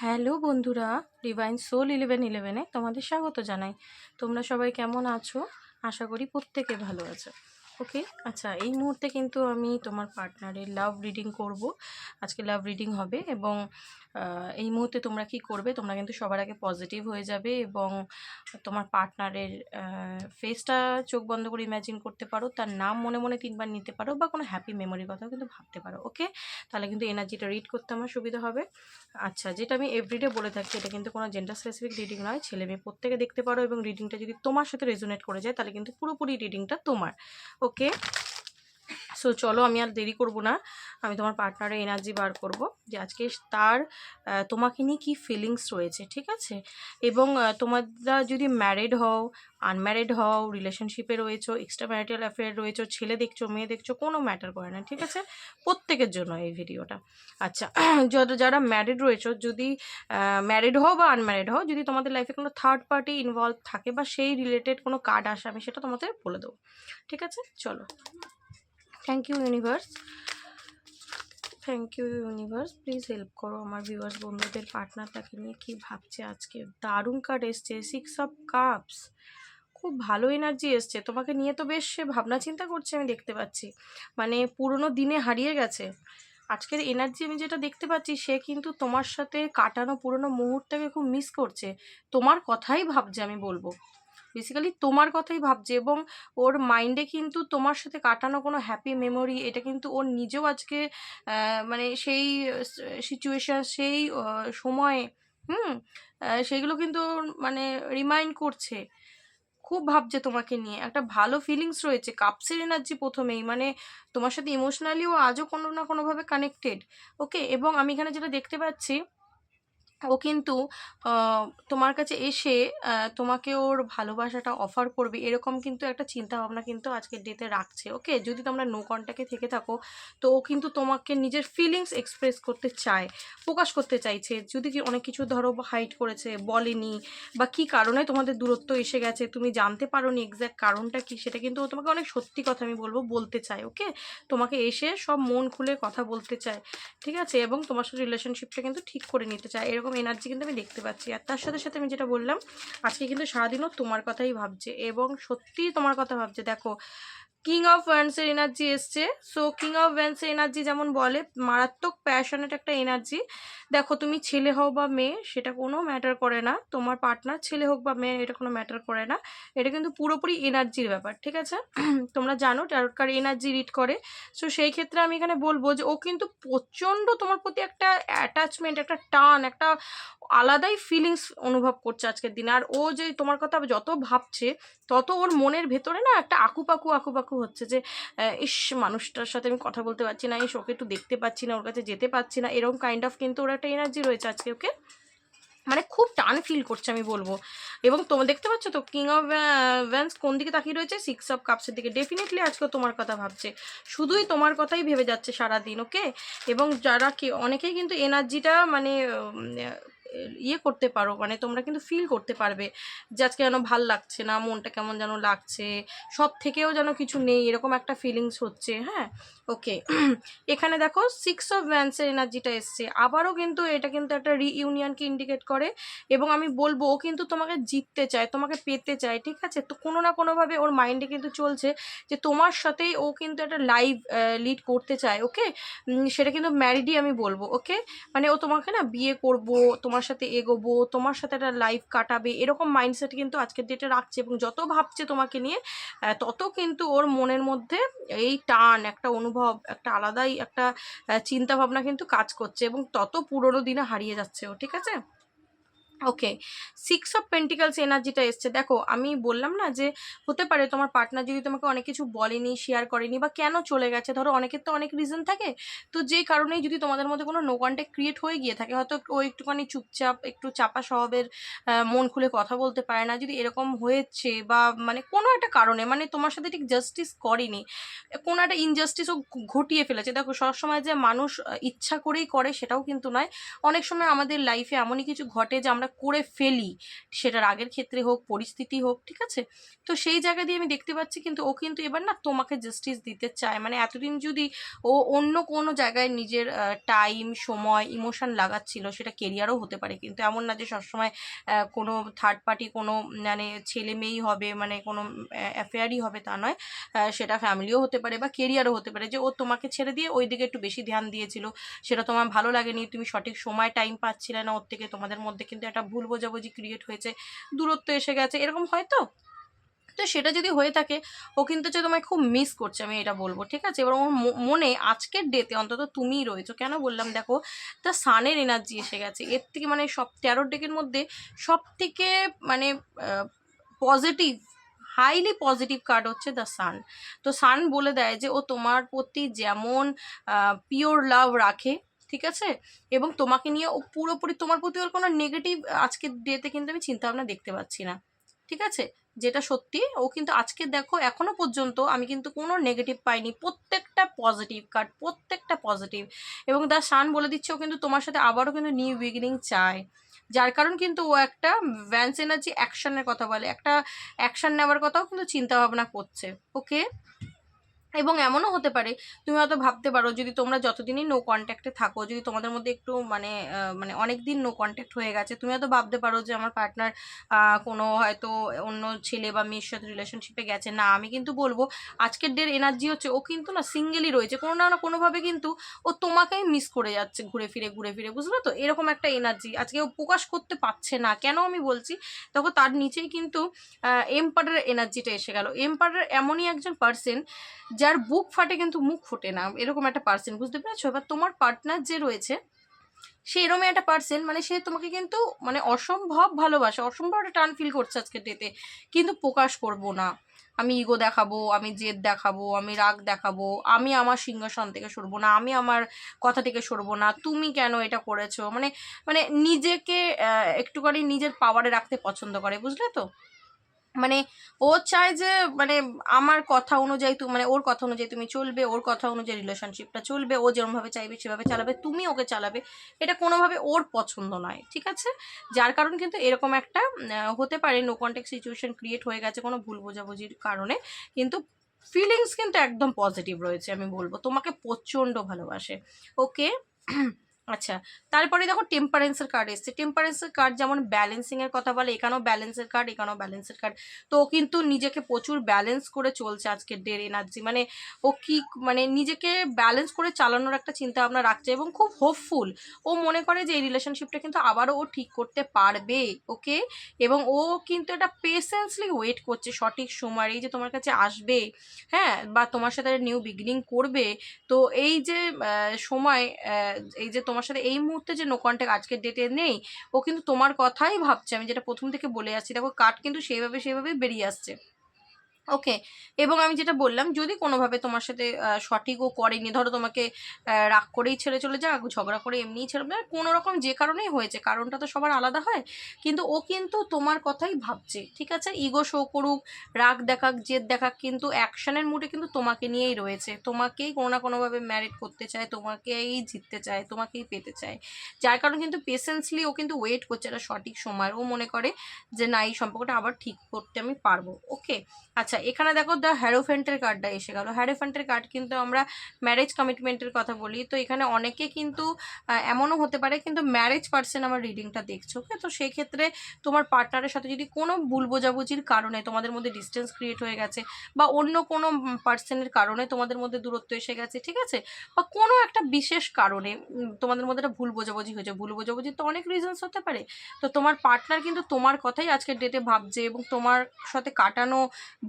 Hello বন্ধুরা divine soul eleven ইলেভেনে তোমাদের স্বাগত জানাই। তোমরা সবাই কেমন আছো? আশা করি প্রত্যেকে ভালো আছো। ওকে? আচ্ছা এই মুহূর্তে কিন্তু আমি তোমার পার্টনারের লাভ রিডিং করব। আজকে লাভ রিডিং হবে এবং এই মুহূর্তে তোমরা কি করবে? তোমরা কিন্তু সবার আগে পজিটিভ হয়ে যাবে এবং তোমার পার্টনারের ফেসটা চোখ বন্ধ করে ইম্যাজিন করতে পারো, তার নাম মনে মনে তিনবার নিতে পারো বা কোনো হ্যাপি মেমোরির কথাও কিন্তু ভাবতে পারো, ওকে? তাহলে কিন্তু এনার্জিটা রিড করতে আমার সুবিধা হবে। আচ্ছা যেটা আমি এভরিডে বলে থাকি, এটা কিন্তু কোনো জেন্ডার স্পেসিফিক রিডিং নয়। ছেলে মেয়ে প্রত্যেকে দেখতে পারো এবং রিডিংটা যদি তোমার সাথে রেজোনেট করে যায়, তাহলে কিন্তু পুরোপুরি রিডিংটা তোমার ওকে সো চলো আমি আর দেরি করব না। আমি তোমার পার্টনারের এনার্জি বার করব যে আজকে তার তোমাকে নিয়ে কী ফিলিংস রয়েছে, ঠিক আছে? এবং তোমরা যদি ম্যারিড হও আনম্যারিড হও রিলেশনশিপে রয়েছো এক্সট্রা ম্যারিটাল অ্যাফেয়ার রয়েছো, ছেলে দেখছ, মেয়ে দেখছ, কোনো ম্যাটার করে না, ঠিক আছে? প্রত্যেকের জন্য এই ভিডিওটা। আচ্ছা যত যারা ম্যারিড রয়েছো, যদি ম্যারিড হও বা আনম্যারিড হও, যদি তোমাদের লাইফে কোনো থার্ড পার্টি ইনভলভ থাকে বা সেই রিলেটেড কোনো কার্ড আসে, আমি সেটা তোমাদের বলে দেবো, ঠিক আছে? চলো। Thank you universe thank you universe please help করো আমার ভিউয়ার্স বন্ধুদের পার্টনারটাকে নিয়ে কী ভাবছে আজকে? দারুণ কার্ড এসছে সিক্স অফ কাপস খুব ভালো এনার্জি এসছে। তোমাকে নিয়ে তো বেশ সে ভাবনা চিন্তা করছে, আমি দেখতে পাচ্ছি। মানে পুরনো দিনে হারিয়ে গেছে। আজকের এনার্জি আমি যেটা দেখতে পাচ্ছি, সে কিন্তু তোমার সাথে কাটানো পুরনো মুহূর্তটাকে খুব মিস করছে। তোমার কথাই ভাবছে, আমি বলব। বেসিক্যালি তোমার কথাই ভাবছে এবং ওর মাইন্ডে কিন্তু তোমার সাথে কাটানো কোনো হ্যাপি মেমোরি এটা কিন্তু ওর নিজেও আজকে মানে সেই সিচুয়েশান সেই সময়ে, হুম সেগুলো কিন্তু মানে রিমাইন্ড করছে। খুব ভাবছে তোমাকে নিয়ে, একটা ভালো ফিলিংস রয়েছে, কাপসের এনার্জি প্রথমেই মানে তোমার সাথে ইমোশনালিও আজও কোনো না কোনোভাবে কানেক্টেড ওকে এবং আমি এখানে যেটা দেখতে পাচ্ছি ও কিন্তু তোমার কাছে এসে তোমাকে ওর ভালোবাসাটা অফার করবে, এরকম কিন্তু একটা চিন্তা ভাবনা কিন্তু আজকের ডেতে রাখছে ওকে যদি তোমরা নো কন্ট্যাক্টে থেকে থাকো, তো ও কিন্তু তোমাকে নিজের ফিলিংস এক্সপ্রেস করতে চায়, প্রকাশ করতে চাইছে। যদি কি অনেক কিছু ধরো হাইট করেছে, বলেনি, বা কি কারণে তোমাদের দূরত্ব এসে গেছে, তুমি জানতে পারো নি এক্স্যাক্ট কারণটা কি, সেটা কিন্তু ও তোমাকে অনেক সত্যি কথা আমি বলব বলতে চায় ওকে তোমাকে এসে সব মন খুলে কথা বলতে চায়, ঠিক আছে? এবং তোমার সাথে রিলেশনশিপটা কিন্তু ঠিক করে নিতে চায়, এরকম এনার্জি কিন্তু আমি দেখতে পাচ্ছি। আর তার সাথে সাথে আমি যেটা বললাম, আজকে কিন্তু সারাদিনও তোমার কথাই ভাবছে এবং সত্যিই তোমার কথা ভাবছে। দেখো কিং অফ ওয়ান্সের এনার্জি এসছে। সো কিং অফ ওয়ান্সের এনার্জি যেমন বলে, মারাত্মক প্যাশনেট একটা এনার্জি দেখো, তুমি ছেলে হও বা মেয়ে, সেটা কোনো ম্যাটার করে না। তোমার পার্টনার ছেলে হোক বা মেয়ে, এটা কোনো ম্যাটার করে না। এটা কিন্তু পুরোপুরি এনার্জির ব্যাপার, ঠিক আছে? তোমরা জানো টারকার এনার্জি রিড করে। সো সেই ক্ষেত্রে আমি এখানে বলব যে, ও কিন্তু প্রচণ্ড তোমার প্রতি একটা অ্যাটাচমেন্ট একটা টান, একটা আলাদাই ফিলিংস অনুভব করছে আজকের দিনে। আর ও যে তোমার কথা যত ভাবছে, তত ওর মনের ভেতরে না একটা আকুপাকু আকুপাকু হচ্ছে যে ইস, মানুষটার সাথে আমি কথা বলতে পারছি না, ইস, ওকে একটু দেখতে পাচ্ছি না, ওর কাছে যেতে পারছি না, এরকম কাইন্ড অফ কিন্তু ওর একটা এনার্জি রয়েছে আজকে ওকে। মানে খুব টান ফিল করছে আমি বলব। এবং তোমরা দেখতে পাচ্ছ তো কিং অফ ভ্যান্স কোন দিকে তাকিয়ে রয়েছে? সিক্স অফ কাপসের দিকে। ডেফিনেটলি আজকে তোমার কথা ভাবছে। শুধুই তোমার কথাই ভেবে যাচ্ছে সারাদিন ওকে এবং যারা কি, অনেকেই কিন্তু এনার্জিটা মানে ইয়ে করতে পারো মানে তোমরা কিন্তু ফিল করতে পারবে যে আজকে যেন ভালো লাগছে না, মনটা কেমন যেন লাগছে, সব থেকেও যেন কিছু নেই, এরকম একটা ফিলিংস হচ্ছে হ্যাঁ? ওকে এখানে দেখো সিক্স অফ ভ্যান্সের এনার্জিটা এসছে, আবারও কিন্তু এটা কিন্তু একটা রিইউনিয়নকে ইন্ডিকেট করে এবং আমি বলব ও কিন্তু তোমাকে জিততে চায়, তোমাকে পেতে চায়, ঠিক আছে? তো কোনো না কোনোভাবে ওর মাইন্ডে কিন্তু চলছে যে তোমার সাথেই ও কিন্তু একটা লাইভ লিড করতে চায় ওকে সেটা কিন্তু ম্যারিডই আমি বলব ওকে মানে ও তোমাকে না বিয়ে করব, তোমার সাথে এগোবো, তোমার সাথে একটা লাইফ কাটাবে, এরকম মাইন্ডসেট কিন্তু আজকের ডেটে রাখছে এবং যত ভাবছে তোমাকে নিয়ে তত কিন্তু ওর মনের মধ্যে এই টান, একটা অনুভব, একটা আলাদাই একটা চিন্তা ভাবনা কিন্তু কাজ করছে এবং তত পুরনো দিনে হারিয়ে যাচ্ছে ও, ঠিক আছে? ওকে সিক্স অফ পেন্টিকালস এনার্জিটা এসছে। দেখো, আমি বললাম না যে, হতে পারে তোমার পার্টনার যদি তোমাকে অনেক কিছু বলেনি শেয়ার করেনি বা কেন চলে গেছে? ধরো, অনেকের তো অনেক রিজন থাকে। তো যে কারণেই যদি তোমাদের মধ্যে কোনো নো কন্ট্যাক্ট ক্রিয়েট হয়ে গিয়ে থাকে, হয়তো ও একটুখানি চুপচাপ, একটু চাপা স্বভাবের মন খুলে কথা বলতে পারে না। যদি এরকম হয়েছে বা মানে কোনো একটা কারণে মানে তোমার সাথে ঠিক জাস্টিস করেনি, কোনো একটা ইনজাস্টিসও ঘটিয়ে ফেলেছে। দেখো সবসময় যে মানুষ ইচ্ছা করেই করে সেটাও কিন্তু নয়। অনেক সময় আমাদের লাইফে এমনই কিছু ঘটে যে আমরা করে ফেলি সেটা রাগের ক্ষেত্রে হোক, পরিস্থিতি হোক, ঠিক আছে? তো সেই জায়গা দিয়ে আমি দেখতে পাচ্ছি কিন্তু ও কিন্তু এবার না তোমাকে জাস্টিস দিতে চায়। মানে এতদিন যদি ও অন্য কোনো জায়গায় নিজের টাইম সময় ইমোশন লাগাচ্ছিল, সেটা কেরিয়ারও হতে পারে। কিন্তু এমন না যে সবসময় কোনো থার্ড পার্টি কোনো মানে ছেলে মেয়েই হবে মানে কোনো অ্যাফেয়ারই হবে তা নয়। সেটা ফ্যামিলিও হতে পারে বা কেরিয়ারও হতে পারে। যে ও তোমাকে ছেড়ে দিয়ে ওই দিকে একটু বেশি ধ্যান দিয়েছিল, সেটা তোমার ভালো লাগেনি, তুমি সঠিক সময় টাইম পাচ্ছিলে না, ওর থেকে তোমাদের মধ্যে কিন্তু একটা ভুল বোঝাবুঝি ক্রিয়েট হয়েছে, দূরত্ব এসে গেছে, এরকম হয় তো? তো সেটা যদি হয়ে থাকে, ও কিন্তু হচ্ছে তোমায় খুব মিস করছে, আমি এটা বলব, ঠিক আছে? এবার ওর মনে আজকের ডেতে অন্তত তুমিই রয়েছো। কেন বললাম? দেখো তা সানের এনার্জি এসে গেছে। এর থেকে মানে সব তেরো ডেকের মধ্যে সব থেকে মানে পজিটিভ হাইলি পজিটিভ কার্ড হচ্ছে দ্য সান তো সান বলে দেয় যে ও তোমার প্রতি যেমন পিওর লাভ রাখে ঠিক আছে? এবং তোমাকে নিয়ে ও পুরোপুরি তোমার প্রতি ওর কোনো নেগেটিভ আজকের ডেতে কিন্তু আমি চিন্তা ভাবনা দেখতে পাচ্ছি না। ঠিক আছে? যেটা সত্যি, ও কিন্তু আজকে দেখো এখনও পর্যন্ত আমি কিন্তু কোনো নেগেটিভ পাইনি। প্রত্যেকটা পজিটিভ কার্ড প্রত্যেকটা পজিটিভ এবং দ্য সান বলে দিচ্ছে ও কিন্তু তোমার সাথে আবারও কিন্তু নিউ বিগিনিং চায়। যার কারণ কিন্তু ও একটা ভ্যান্স এনার্জি অ্যাকশনের কথা বলে। একটা অ্যাকশন নেওয়ার কথাও কিন্তু চিন্তা ভাবনা করছে। ওকে এবং এমনও হতে পারে, তুমি হয়তো ভাবতে পারো যদি তোমরা যতদিনই নো কন্ট্যাক্টে থাকো, যদি তোমাদের মধ্যে একটু মানে মানে অনেক দিন নো কন্ট্যাক্ট হয়ে গেছে, তুমি হয়তো ভাবতে পারো যে আমার পার্টনার কোনো হয়তো অন্য ছেলে বা মেয়ের সাথে রিলেশনশিপে গেছে। না, আমি কিন্তু বলব আজকের ডের এনার্জি হচ্ছে ও কিন্তু না সিঙ্গেলই রয়েছে, কোনো না কোনোভাবে কিন্তু ও তোমাকেই মিস করে যাচ্ছে ঘুরে ফিরে ঘুরে ফিরে, বুঝলে তো? এরকম একটা এনার্জি আজকে ও প্রকাশ করতে পারছে না। কেন আমি বলছি? তখন তার নিচেই কিন্তু এম্পায়ারের এনার্জিটা এসে গেল। এম্পায়ার এমনই একজন পার্সন যার বুক ফাটে কিন্তু মুখ ফোটে না, এরকম একটা পার্সন বুঝতে পেরেছ? এবার তোমার পার্টনার যে রয়েছে, সে এরকমই একটা পার্সেন মানে সে তোমাকে কিন্তু মানে অসম্ভব ভালোবাসে, অসম্ভব একটা টান ফিল করছে আজকে ডেতে কিন্তু প্রকাশ করব না। আমি ইগো দেখাবো, আমি জেদ দেখাবো, আমি রাগ দেখাবো, আমি আমার সিংহাসন থেকে সরবো না, আমি আমার কথা থেকে সরবো না, তুমি কেন এটা করেছ? মানে মানে নিজেকে একটুখানি নিজের পাওয়ারে রাখতে পছন্দ করে, বুঝলে তো? মানে ও চায় যে মানে আমার কথা অনুযায়ী মানে ওর কথা অনুযায়ী তুমি চলবে, ওর কথা অনুযায়ী রিলেশনশিপটা চলবে, ও যেরকমভাবে চাইবে সেভাবে চালাবে, তুমি ওকে চালাবে। এটা কোনোভাবে ওর পছন্দ নয়, ঠিক আছে? যার কারণ কিন্তু এরকম একটা হতে পারে নো কন্ট্যাক্ট সিচুয়েশন ক্রিয়েট হয়ে গেছে কোনো ভুল বোঝাবুঝির কারণে। কিন্তু ফিলিংস কিন্তু একদম পজিটিভ রয়েছে, আমি বলব। তোমাকে প্রচণ্ড ভালোবাসে ওকে আচ্ছা তারপরে দেখো টেম্পারেন্সের কার্ড এসছে। টেম্পারেন্সের কার্ড যেমন ব্যালেন্সিং এর কথা বলে, এখানেও ব্যালেন্সের কার্ড এখানেও ব্যালেন্সের কার্ড তো কিন্তু নিজেকে প্রচুর ব্যালেন্স করে চলছে আজকের ডের এনার্জি মানে ও কি মানে নিজেকে ব্যালেন্স করে চালানোর একটা চিন্তা ভাবনা রাখছে এবং খুব হোপফুল ও মনে করে যে এই রিলেশনশিপটা কিন্তু আবারও ও ঠিক করতে পারবে, ওকে? এবং ও কিন্তু এটা পেশেন্সলি ওয়েট করছে সঠিক সময়, এই যে তোমার কাছে আসবে হ্যাঁ? বা তোমার সাথে নিউ বিগিনিং করবে। তো এই যে সময় এই যে তোমার সাথে এই মুহূর্তে যে নো কন্ট্যাক্ট আজকের ডেটে নেই, ও কিন্তু তোমার কথাই ভাবছে। আমি যেটা প্রথম থেকে বলে আসছি, দেখো কার্ড কিন্তু সেইভাবে সেইভাবেই বেরিয়ে আসছে। ওকে এবং আমি যেটা বললাম, যদি কোনোভাবে তোমার সাথে সঠিকও করেনি, ধরো তোমাকে রাগ করেই ছেড়ে চলে যাক, ঝগড়া করে এমনিই ছেড়ে কোনো রকম যে কারণেই হয়েছে, কারণটা তো সবার আলাদা হয়। কিন্তু ও কিন্তু তোমার কথাই ভাবছে, ঠিক আছে? ইগো শো করুক, রাগ দেখাক, জেদ দেখাক, কিন্তু অ্যাকশনের মুডে কিন্তু তোমাকে নিয়েই রয়েছে। তোমাকেই কোনো না কোনোভাবে ম্যারিড করতে চায়, তোমাকেই জিততে চায়, তোমাকেই পেতে চায়। যার কারণে কিন্তু পেশেন্সলি ও কিন্তু ওয়েট করছে একটা সঠিক সময়। ও মনে করে যে, না, এই সম্পর্কটা আবার ঠিক করতে আমি পারব। ওকে আচ্ছা এখানে দেখো দ্য হ্যারোফেন্টের কার্ডটা এসে গেল। হ্যারোফেন্টের কার্ড কিন্তু আমরা ম্যারেজ কমিটমেন্টের কথা বলি। তো এখানে অনেকে কিন্তু এমনও হতে পারে কিন্তু ম্যারেজ পার্সন আমার রিডিংটা দেখছ ওকে তো সেই ক্ষেত্রে তোমার পার্টনারের সাথে যদি কোনো ভুল বোঝাবুঝির কারণে তোমাদের মধ্যে ডিস্টেন্স ক্রিয়েট হয়ে গেছে বা অন্য কোনো পার্সনের কারণে তোমাদের মধ্যে দূরত্ব এসে গেছে, ঠিক আছে? বা কোনো একটা বিশেষ কারণে তোমাদের মধ্যে একটা ভুল বোঝাবুঝি হয়েছে, ভুল বোঝাবুঝির তো অনেক রিজনস হতে পারে। তো তোমার পার্টনার কিন্তু তোমার কথাই আজকের ডেটে ভাবছে এবং তোমার সাথে কাটানো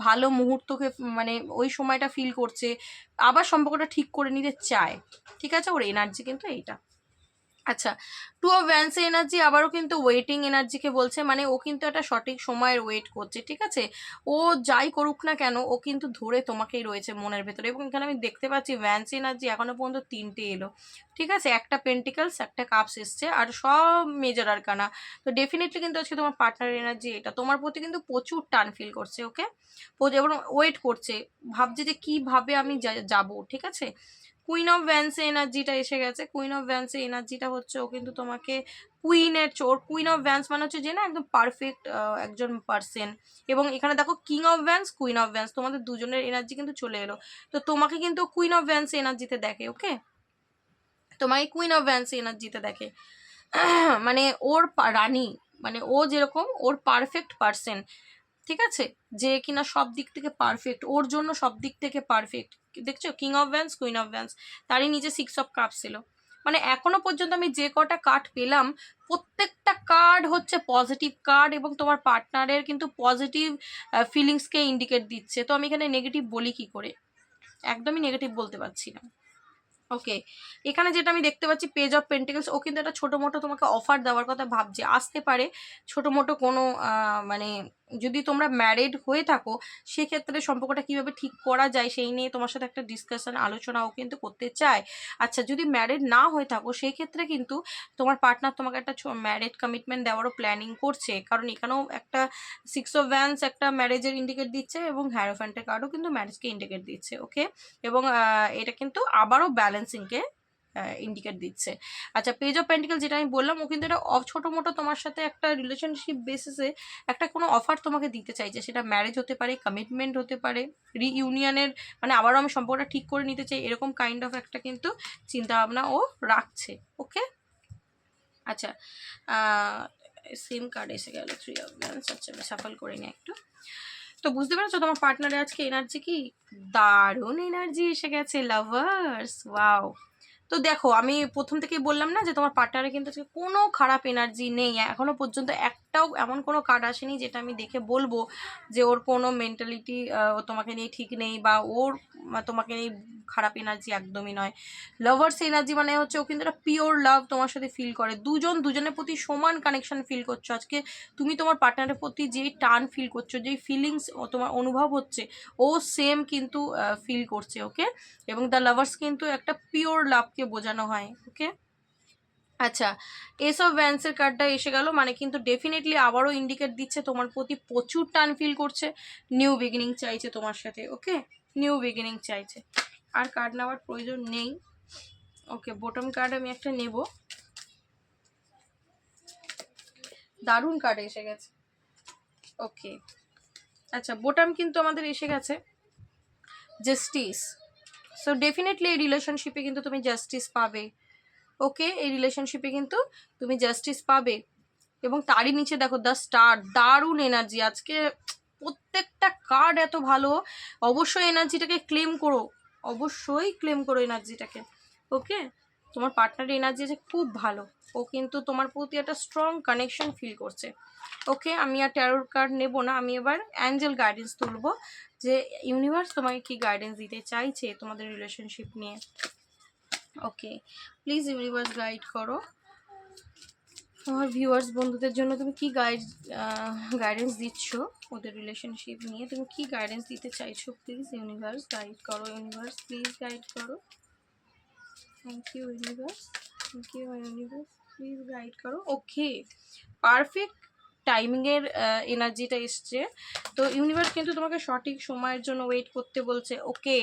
ভালো মুহূর্তকে মানে ওই সময়টা ফিল করছে। আবার সম্পর্কটা ঠিক করে নিতে চায়। ঠিক আছে? ওর এনার্জি কিন্তু এইটা। আচ্ছা টু অফ ভ্যান্সে এনার্জি আবারও কিন্তু ওয়েটিং এনার্জিকে বলছে মানে ও কিন্তু একটা সঠিক সময়ের ওয়েট করছে, ঠিক আছে? ও যাই করুক না কেন, ও কিন্তু ধরে তোমাকেই রয়েছে মনের ভেতরে এবং এখানে আমি দেখতে পাচ্ছি ভ্যান্স এনার্জি এখনও পর্যন্ত তিনটে এলো, ঠিক আছে? একটা পেন্টিকালস একটা কাপস এসছে আর সব মেজর আরকানা তো ডেফিনেটলি কিন্তু আজকে তোমার পার্টনার এনার্জি এটা। তোমার প্রতি কিন্তু প্রচুর টান ফিল করছে ওকে এবং ওয়েট করছে, ভাবছে যে কীভাবে আমি যাব, ঠিক আছে? কুইন অফ ভ্যান্সে এনার্জিটা এসে গেছে। কুইন অফ ভ্যান্সে এনার্জিটা হচ্ছে ও কিন্তু তোমাকে কুইনের চোর। কুইন অফ ভ্যান্স মানে হচ্ছে যে না একদম পারফেক্ট একজন পার্সন এবং এখানে দেখো king of wands queen of wands তোমাদের দুজনের এনার্জি কিন্তু চলে এলো। তো তোমাকে কিন্তু কুইন অফ ভ্যান্স এনার্জিতে দেখে ওকে তোমাকে কুইন অফ ভ্যান্স এনার্জিতে দেখে। মানে ওর রানী মানে ও যেরকম, ওর পারফেক্ট পার্সন ঠিক আছে? যে কিনা সব দিক থেকে পারফেক্ট ওর জন্য সব দিক থেকে পারফেক্ট দেখছ? King of wands queen of wands তারই নিচে সিক্স অফ কাপ ছিল। মানে এখনও পর্যন্ত আমি যে কটা কার্ড পেলাম, প্রত্যেকটা কার্ড হচ্ছে পজিটিভ কার্ড এবং তোমার পার্টনারের কিন্তু পজিটিভ ফিলিংসকে ইন্ডিকেট দিচ্ছে। তো আমি এখানে নেগেটিভ বলি কি করে? একদমই নেগেটিভ বলতে পারছি না। ওকে এখানে যেটা আমি দেখতে পাচ্ছি পেজ অফ পেন্টিকলস ও কিন্তু একটা ছোটো মোটো তোমাকে অফার দেওয়ার কথা ভাবছে। আসতে পারে, ছোটো মোটো কোনো মানে যদি তোমরা ম্যারিড হয়ে থাকো, সেক্ষেত্রে সম্পর্কটা কীভাবে ঠিক করা যায় সেই নিয়ে তোমার সাথে একটা ডিসকাশন আলোচনাও কিন্তু করতে চায় আচ্ছা যদি ম্যারিড না হয়ে থাকো সেই ক্ষেত্রে কিন্তু তোমার পার্টনার তোমাকে একটা ম্যারিড কমিটমেন্ট দেওয়ারও প্ল্যানিং করছে। কারণ এখানেও একটা সিক্স অফ ভ্যান্স একটা ম্যারেজের ইন্ডিকেট দিচ্ছে এবং হ্যারোফ্যান্টের কার্ডও কিন্তু ম্যারেজকে ইন্ডিকেট দিচ্ছে ওকে এবং এটা কিন্তু আবারও ব্যালেন্সিংকে ইন্ডিকেট দিচ্ছে। আচ্ছা পেজ অফ পেন্টিকেল যেটা আমি বললাম, ও কিন্তু এটা ছোটো মোটো তোমার সাথে একটা রিলেশনশিপ বেসিসে একটা কোনো অফার তোমাকে দিতে চাইছে। সেটা ম্যারেজ হতে পারে কমিটমেন্ট হতে পারে রিইউনিয়নের মানে আবারও আমি সম্পর্কটা ঠিক করে নিতে চাই, এরকম কাইন্ড অফ একটা কিন্তু চিন্তাভাবনা ও রাখছে ওকে আচ্ছা সিম কার্ড এসে গেল থ্রি অফ ব্যান্স আচ্ছা আমি সাফল করে নিই একটু। তো বুঝতে পারছ তোমার পার্টনারে আজকে এনার্জি কি? দারুণ এনার্জি এসে গেছে লাভার্স ওয়াও তো দেখো, আমি প্রথম থেকেই বললাম না যে তোমার পার্টনারে কিন্তু কোনো খারাপ এনার্জি নেই, এখনও পর্যন্ত একটাও এমন কোনো কার্ড আসেনি যেটা আমি দেখে বলব যে ওর কোনো মেন্টালিটি তোমাকে নিয়ে ঠিক নেই বা ওর তোমাকে নিয়ে খারাপ এনার্জি একদমই নয়। লাভার্স এনার্জি মানে হচ্ছে ও কিন্তু একটা পিওর লাভ তোমার সাথে ফিল করে। দুজন, দুজনের প্রতি সমান কানেকশন ফিল করছ। আজকে তুমি তোমার পার্টনারের প্রতি যেই টান ফিল করছ, যেই ফিলিংস তোমার অনুভব হচ্ছে, ও সেম কিন্তু ফিল করছে ওকে এবং দ্য লাভার্স কিন্তু একটা পিওর লাভকে বোঝানো হয় ওকে আচ্ছা এস অফ ভ্যান্সের কার্ডটা এসে গেল। মানে কিন্তু ডেফিনেটলি আবারও ইন্ডিকেট দিচ্ছে তোমার প্রতি প্রচুর টান ফিল করছে। নিউ বিগিনিং চাইছে তোমার সাথে ওকে নিউ বিগিনিং চাইছে। আর কার্ড নেওয়ার প্রয়োজন নেই। ওকে বটম কার্ড আমি একটা নেব। দারুণ কার্ড এসে গেছে। ওকে আচ্ছা বোটাম কিন্তু আমাদের এসে গেছে। জাস্টিস সো ডেফিনেটলি এই রিলেশনশিপে কিন্তু তুমি জাস্টিস পাবে। ওকে, এই রিলেশনশিপে কিন্তু তুমি জাস্টিস পাবে। এবং তারই নিচে দেখো দ্য স্টার দারুণ এনার্জি আজকে প্রত্যেকটা কার্ড এত ভালো। অবশ্যই এনার্জিটাকে ক্লেম করো। অবশ্যই ক্লেম করো এনার্জিটাকে ওকে? তোমার পার্টনারের এনার্জি আছে, খুব ভালো। ও কিন্তু তোমার প্রতি একটা স্ট্রং কানেকশন ফিল করছে। ওকে, আমি আর ট্যারোর কার্ড নেব না। আমি এবার অ্যাঞ্জেল গাইডেন্স তুলবো যে ইউনিভার্স তোমাকে কি গাইডেন্স দিতে চাইছে তোমাদের রিলেশনশিপ নিয়ে। ওকে প্লিজ ইউনিভার্স গাইড করো। আমার ভিউয়ার্স বন্ধুদের জন্য তুমি কি গাইড গাইডেন্স দিচ্ছ? ওদের রিলেশনশিপ নিয়ে তুমি কি গাইডেন্স দিতে চাইছো? প্লিজ ইউনিভার্স গাইড করো ইউনিভার্স প্লিজ গাইড করো। Thank you universe thank you universe please guide করো। ওকে পারফেক্ট টাইমিংয়ের এনার্জিটা এসছে। তো ইউনিভার্স কিন্তু তোমাকে সঠিক সময়ের জন্য ওয়েট করতে বলছে। Okay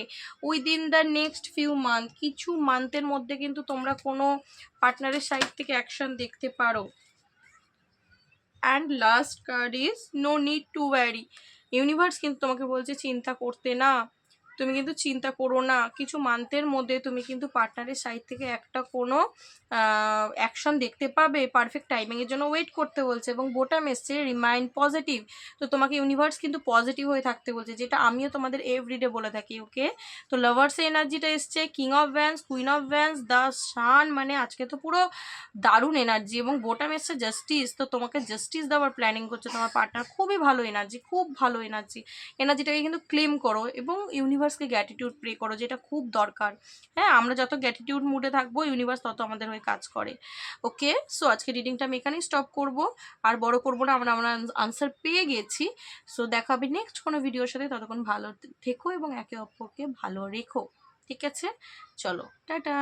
within the next few month কিছু মান্থের মধ্যে কিন্তু তোমরা কোনো পার্টনারের সাইড থেকে অ্যাকশন দেখতে পারো। And last card is no need to worry universe কিন্তু তোমাকে বলছে, চিন্তা করতে না। তুমি কিন্তু চিন্তা করো না। কিছু মান্থের মধ্যে তুমি কিন্তু পার্টনারের সাইড থেকে একটা কোনো অ্যাকশন দেখতে পাবে পারফেক্ট টাইমিংয়ের জন্য ওয়েট করতে বলছে এবং বোটাম এসছে রিমাইন্ড পজিটিভ তো তোমাকে ইউনিভার্স কিন্তু পজিটিভ হয়ে থাকতে বলছে, যেটা আমিও তোমাদের এভরিডে বলে থাকি ওকে তো লাভার্সের এনার্জিটা এসছে king of wands queen of wands the sun মানে আজকে তো পুরো দারুণ এনার্জি এবং বোটাম এসছে জাস্টিস তো তোমাকে জাস্টিস দেওয়ার প্ল্যানিং করছে তোমার পার্টনার খুবই ভালো এনার্জি খুব ভালো এনার্জি এনার্জিটাকে কিন্তু ক্লেম করো এবং ইউনিভার্সকে গ্র্যাটিটিউড প্রে করো, যেটা খুব দরকার। হ্যাঁ আমরা যত গ্র্যাটিটিউড মুডে থাকব ইউনিভার্স তত আমাদের হয়ে কাজ করে। ওকে সো আজকে রিডিংটা আমি এখানেই স্টপ করব। আর বড় করব না, আমরা আমরা আনসার পেয়ে গেছি। সো দেখা হবে নেক্সট কোনো ভিডিওর সাথে। ততক্ষণ ভালো থেকো এবং একে অপরকে ভালো রেখো। ঠিক আছে? চলো, টাটা!